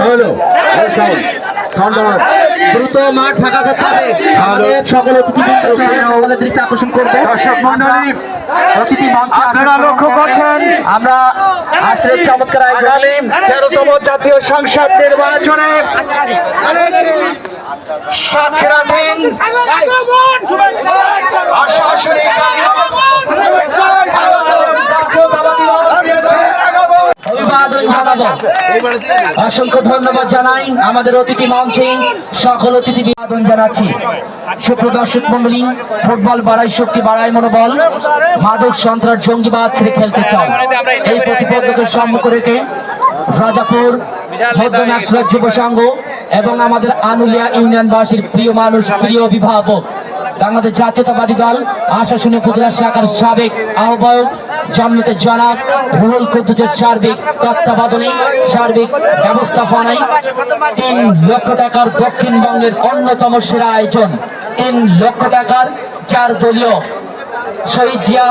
হলো। দ্রুত মাঠ ফাঁকা করতে হবে। আমাদের সকল আমাদের দৃষ্টি আকর্ষণ করবে। দর্শক মন্ডলী অতিথি আপনারা লক্ষ্য করছেন আমরা আজকের চমৎকার আগামী তেরোতম জাতীয় সংসদ নির্বাচনে সাক্ষরাধীন আশাশুনি অসংখ্য ধন্যবাদ জানাই আমাদের অতিথি মঞ্চে সকল অতিথি অভিবাদন জানাচ্ছি। সুপ্রদর্শক মন্ডলী ফুটবল বাড়াই শক্তি বাড়ায় মনোবল, মাদক সন্ত্রাস জঙ্গিবাদ ছেড়ে খেলতে চান এই প্রতিবদ্ধতার সম্মুখ রেখে রাজাপুর মধ্যনাথ যুব সংঘ এবং আমাদের আনুলিয়া ইউনিয়নবাসীর প্রিয় মানুষ, প্রিয় অভিভাবক বাংলাদেশ জাতীয়তাবাদী দল আশাশুনি উপজেলা শাখার সাবেক আহ্বায়ক জন্মতে জনাব রুহুল কুদ্দুজের সার্বিক তত্ত্বাবধানে, সার্বিক ব্যবস্থাপনায় তিন লক্ষ টাকার দক্ষিণবঙ্গের অন্যতম সেরা আয়োজন। তিন লক্ষ টাকার চার দলীয় শহীদ জিয়া